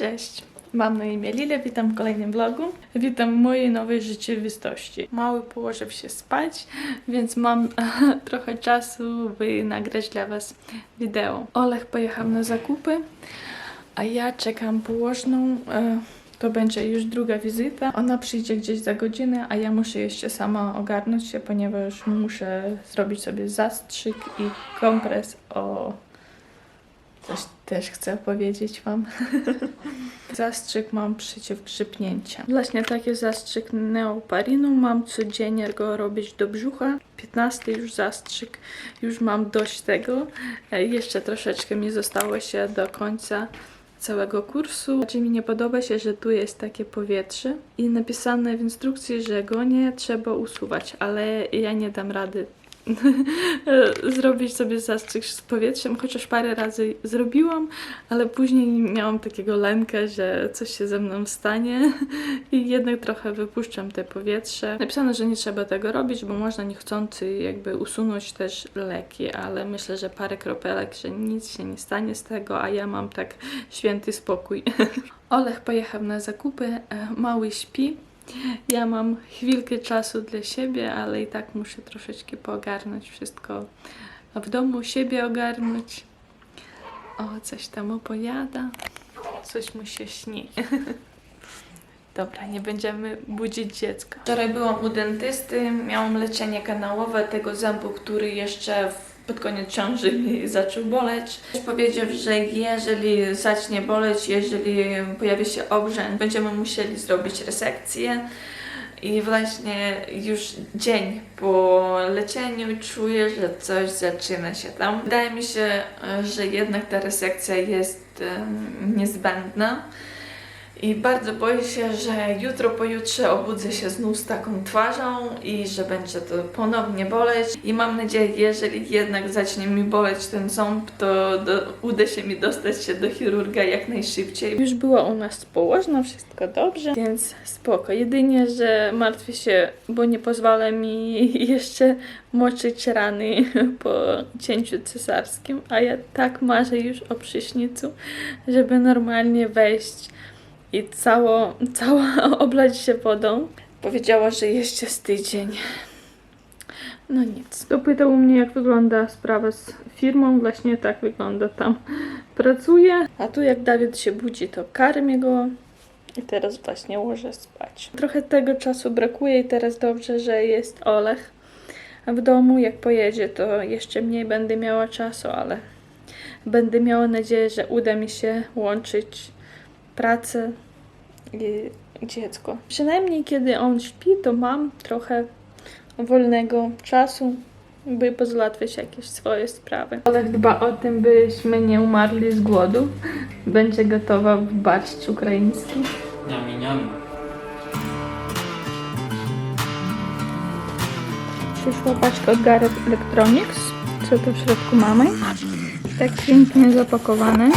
Cześć, mam na imię Lilia, witam w kolejnym vlogu. Witam w mojej nowej rzeczywistości. Mały położył się spać, więc mam trochę czasu, by nagrać dla Was wideo. Olech pojechał na zakupy, a ja czekam położną. e, To będzie już druga wizyta. Ona przyjdzie gdzieś za godzinę, a ja muszę jeszcze sama ogarnąć się, ponieważ muszę zrobić sobie zastrzyk i kompres o Coś też chcę powiedzieć Wam. zastrzyk mam przeciwgrzypnięcia. Właśnie taki zastrzyk neoparinu mam codziennie go robić do brzucha. 15 już zastrzyk, już mam dość tego. E, Jeszcze troszeczkę mi zostało się do końca całego kursu. Znaczy mi nie podoba się, że tu jest takie powietrze i napisane w instrukcji, że go nie trzeba usuwać, ale ja nie dam rady zrobić sobie zastrzyk z powietrzem, chociaż parę razy zrobiłam, ale później miałam takiego lęka, że coś się ze mną stanie i jednak trochę wypuszczam te powietrze. Napisano, że nie trzeba tego robić, bo można niechcący jakby usunąć też leki, ale myślę, że parę kropelek, że nic się nie stanie z tego, a ja mam tak święty spokój. Olech pojechał na zakupy, e, mały śpi. Ja mam chwilkę czasu dla siebie, ale i tak muszę troszeczkę poogarnąć wszystko w domu, siebie ogarnąć. O, coś tam opowiada, coś mu się śni. Dobra, nie będziemy budzić dziecka. Wczoraj byłam u dentysty, miałam leczenie kanałowe tego zębu, który jeszcze w pod koniec ciąży mi zaczął boleć. Powiedział, że jeżeli zacznie boleć, jeżeli pojawi się obrzęk, będziemy musieli zrobić resekcję. I właśnie już dzień po leczeniu czuję, że coś zaczyna się tam. Wydaje mi się, że jednak ta resekcja jest niezbędna. I bardzo boję się, że jutro, pojutrze obudzę się znów z taką twarzą i że będzie to ponownie boleć. I mam nadzieję, jeżeli jednak zacznie mi boleć ten ząb, to do, uda się mi dostać się do chirurga jak najszybciej. Już była u nas położna, wszystko dobrze, więc spoko. Jedynie, że martwię się, bo nie pozwala mi jeszcze moczyć rany po cięciu cesarskim, a ja tak marzę już o prysznicu, żeby normalnie wejść i cało, cała oblać się wodą. Powiedziała, że jeszcze z tydzień. No nic. Dopytał mnie, jak wygląda sprawa z firmą. Właśnie tak wygląda tam. Pracuje, a tu jak Dawid się budzi, to karmię go. I teraz właśnie łożę spać. Trochę tego czasu brakuje i teraz dobrze, że jest Olech w domu. Jak pojedzie, to jeszcze mniej będę miała czasu, ale będę miała nadzieję, że uda mi się łączyć pracę i dziecko. Przynajmniej kiedy on śpi, to mam trochę wolnego czasu, by pozałatwiać jakieś swoje sprawy. Ale dba o tym, byśmy nie umarli z głodu. Będzie gotowa w barszcz ukraiński. Niami, niami. Przyszła paczka od Gareth Electronics. Co tu w środku mamy? Tak pięknie zapakowane.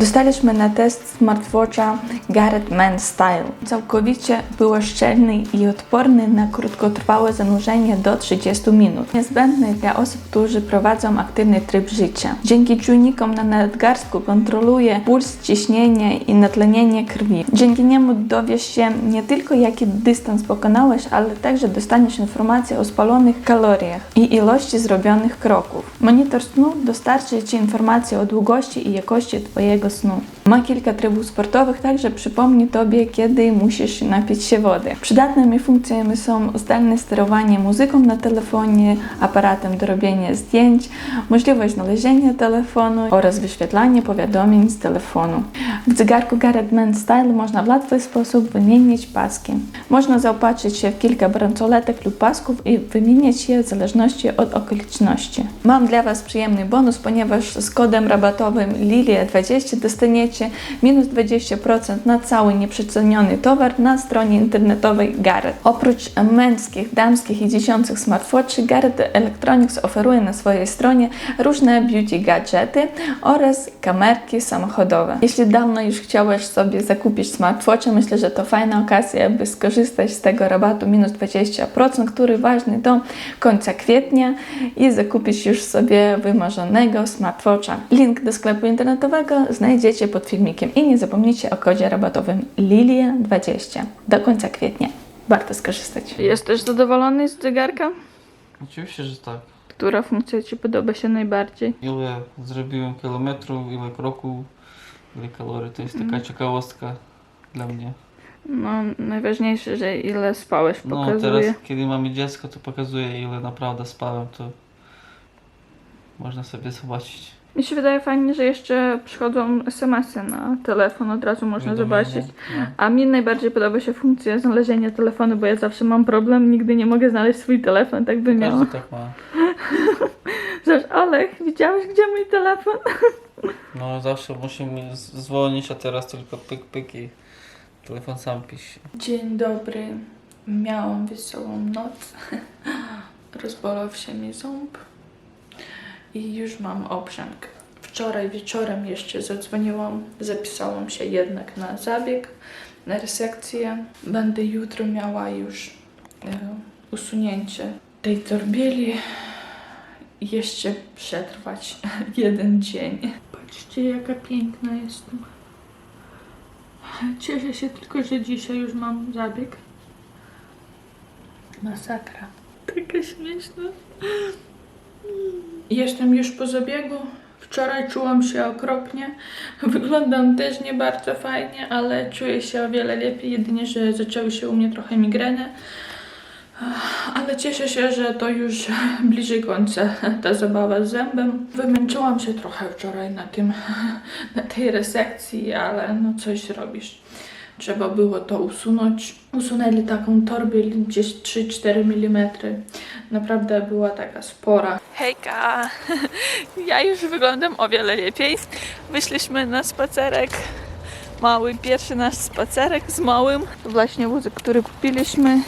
Dostaliśmy na test smartwatcha Garrett Man Style. Całkowicie był szczelny i odporny na krótkotrwałe zanurzenie do 30 minut. Niezbędny dla osób, którzy prowadzą aktywny tryb życia. Dzięki czujnikom na nadgarstku kontroluje puls, ciśnienie i natlenienie krwi. Dzięki niemu dowiesz się nie tylko jaki dystans pokonałeś, ale także dostaniesz informacje o spalonych kaloriach i ilości zrobionych kroków. Monitor snu dostarczy Ci informacje o długości i jakości Twojego snu. Ma kilka trybów sportowych, także przypomni Tobie, kiedy musisz napić się wody. Przydatnymi funkcjami są zdalne sterowanie muzyką na telefonie, aparatem do robienia zdjęć, możliwość znalezienia telefonu oraz wyświetlanie powiadomień z telefonu. W zegarku Garrett Man Style można w łatwy sposób wymienić paski. Można zaopatrzyć się w kilka bransoletek lub pasków i wymieniać je w zależności od okoliczności. Mam dla Was przyjemny bonus, ponieważ z kodem rabatowym LILIA20 dostaniecie minus minus 20% na cały nieprzeceniony towar na stronie internetowej Garrett. Oprócz męskich, damskich i dziecięcych smartwatchy, Garrett Electronics oferuje na swojej stronie różne beauty gadżety oraz kamerki samochodowe. Jeśli dawno już chciałeś sobie zakupić smartwatcha, myślę, że to fajna okazja, by skorzystać z tego rabatu minus 20%, który ważny do końca kwietnia i zakupić już sobie wymarzonego smartwatcha. Link do sklepu internetowego znajdziecie pod filmikiem i nie zapomnijcie o kodzie rabatowym LILIA20 do końca kwietnia. Warto skorzystać. Jesteś zadowolony z zegarka? Oczywiście, że tak. Która funkcja Ci podoba się najbardziej? Ile zrobiłem kilometrów, ile kroków, ile kalorii. To jest taka ciekawostka dla mnie. No, najważniejsze, że ile spałeś, No pokazuje. teraz, kiedy mamy dziecko, to pokazuje ile naprawdę spałem, to można sobie zobaczyć. Mi się wydaje fajnie, że jeszcze przychodzą SMS-y na telefon, od razu można zobaczyć. No. A mi najbardziej podoba się funkcja znalezienia telefonu, bo ja zawsze mam problem, nigdy nie mogę znaleźć swój telefon, tak by miała. Każdy tak ma. Zobacz, Olech, widziałeś gdzie mój telefon? No zawsze musimy z- dzwonić, a teraz tylko pyk pyk i telefon sam pisze. Dzień dobry. Miałam wesołą noc. Rozbolał się mi ząb. I już mam obrzęk. Wczoraj wieczorem jeszcze zadzwoniłam, zapisałam się jednak na zabieg, na resekcję. Będę jutro miała już e, usunięcie tej torbieli jeszcze przetrwać jeden dzień. Patrzcie, jaka piękna jestem. Cieszę się tylko, że dzisiaj już mam zabieg. Masakra. Taka śmieszna. Jestem już po zabiegu. Wczoraj czułam się okropnie. Wyglądam też nie bardzo fajnie, ale czuję się o wiele lepiej. Jedynie, że zaczęły się u mnie trochę migreny. Ale cieszę się, że to już bliżej końca ta zabawa z zębem. Wymęczyłam się trochę wczoraj na tym, na tej resekcji, ale no coś robisz. Trzeba było to usunąć. Usunęli taką torbę gdzieś 3-4 mm. Naprawdę była taka spora. Hejka! Ja już wyglądam o wiele lepiej. Wyszliśmy na spacerek. Mały, pierwszy nasz spacerek z małym. To właśnie wózek, który kupiliśmy.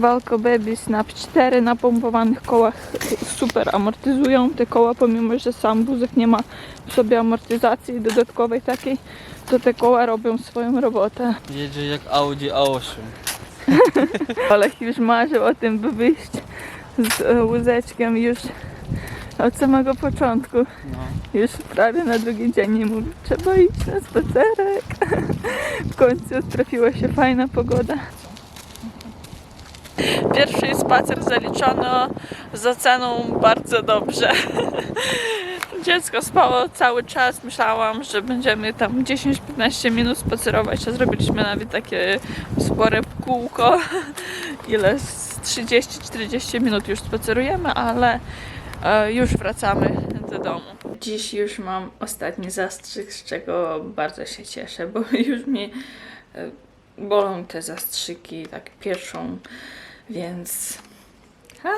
Walco Baby Snap 4 na pompowanych kołach super amortyzują te koła, pomimo że sam wózek nie ma w sobie amortyzacji dodatkowej takiej, to te koła robią swoją robotę. Jedzie jak Audi A8. Olech już marzył o tym, by wyjść z wózeczkiem już od samego początku. No. Już prawie na drugi dzień nie mówi, trzeba iść na spacerek. W końcu trafiła się fajna pogoda. Pierwszy spacer zaliczono z oceną bardzo dobrze. Dziecko spało cały czas. Myślałam, że będziemy tam 10-15 minut spacerować, a zrobiliśmy nawet takie spore kółko. Ile? Z 30-40 minut już spacerujemy, ale e, już wracamy do domu. Dziś już mam ostatni zastrzyk, z czego bardzo się cieszę, bo już mi e, bolą te zastrzyki, tak pierwszą, więc a,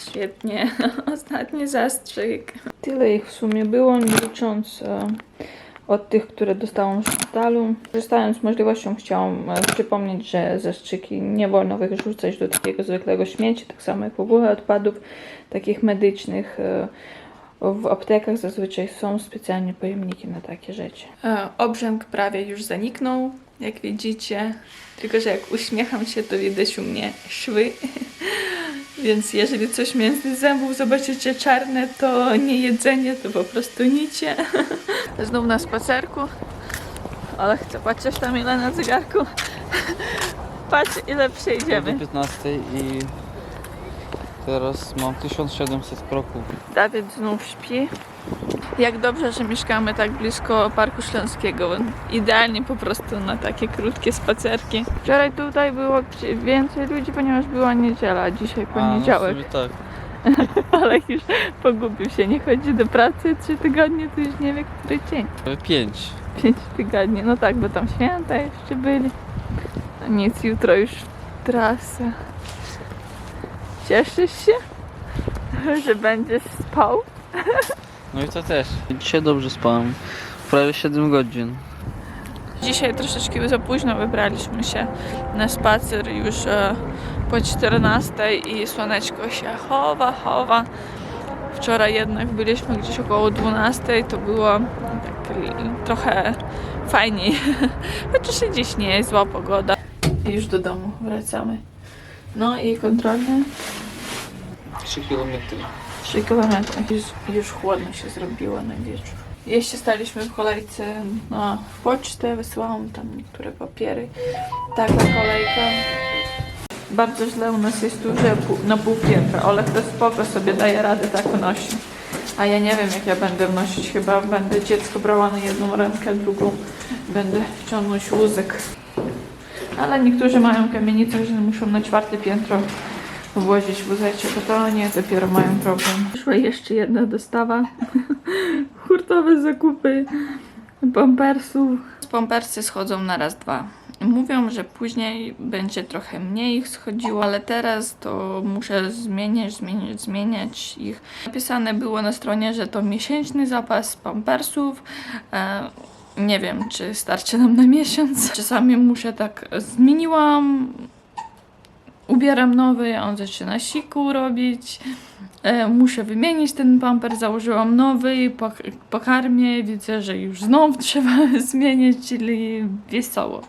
świetnie, ostatni zastrzyk. Tyle ich w sumie było, nie licząc e, od tych, które dostałam w szpitalu. Korzystając z możliwością chciałam e, przypomnieć, że zastrzyki nie wolno wyrzucać do takiego zwykłego śmieci, tak samo jak w ogóle odpadów takich medycznych. e, w aptekach zazwyczaj są specjalnie pojemniki na takie rzeczy. E, obrzęk prawie już zaniknął, jak widzicie. Tylko, że jak uśmiecham się, to widać u mnie szwy. Więc jeżeli coś między zębów zobaczycie czarne, to nie jedzenie, to po prostu nicie. Znów na spacerku. Ale chcę patrzeć tam ile na zegarku. Patrz ile Do przejdziemy. 15 i teraz mam 1700 kroków. Dawid znów śpi. Jak dobrze, że mieszkamy tak blisko Parku Śląskiego. Idealnie po prostu na takie krótkie spacerki. Wczoraj tutaj było więcej ludzi, ponieważ była niedziela, a dzisiaj poniedziałek. A, no tak. Ale już pogubił się, nie chodzi do pracy trzy tygodnie, to już nie wie, który dzień. 5. Pięć tygodni, no tak, bo tam święta jeszcze byli. A nic, jutro już trasa. Cieszysz się, że będziesz spał? No i to też. Dzisiaj dobrze spałem. Prawie 7 godzin. Dzisiaj troszeczkę za późno wybraliśmy się na spacer już e, po 14 i słoneczko się chowa, chowa. Wczoraj jednak byliśmy gdzieś około 12, to było tak trochę fajniej. Chociaż i dziś nie jest zła pogoda. I już do domu wracamy. No i kontrolne 3 kilometry. 3 km. Już, już chłodno się zrobiło na wieczór. Jeszcze staliśmy w kolejce na pocztę, wysyłałam tam niektóre papiery. Taka kolejka. Bardzo źle u nas jest tu, że na pół piętra. Olek to spoko sobie daje radę tak nosić. A ja nie wiem jak ja będę wnosić. Chyba będę dziecko brała na jedną rękę, drugą będę ciągnąć wózek. Ale niektórzy mają kamienicę, że muszą na czwarte piętro włożyć wózeczek, to to nie, dopiero mają problem. Przyszła jeszcze jedna dostawa. Hurtowe zakupy pampersów. Pampersy schodzą na raz, dwa. Mówią, że później będzie trochę mniej ich schodziło, ale teraz to muszę zmieniać, zmieniać, zmieniać ich. Napisane było na stronie, że to miesięczny zapas pampersów. E, nie wiem, czy starczy nam na miesiąc. Czasami muszę tak, zmieniłam, ubieram nowy, on zaczyna siku robić. E, muszę wymienić ten pamper, założyłam nowy, pok- pokarmię, widzę, że już znów trzeba zmienić, czyli wesoło.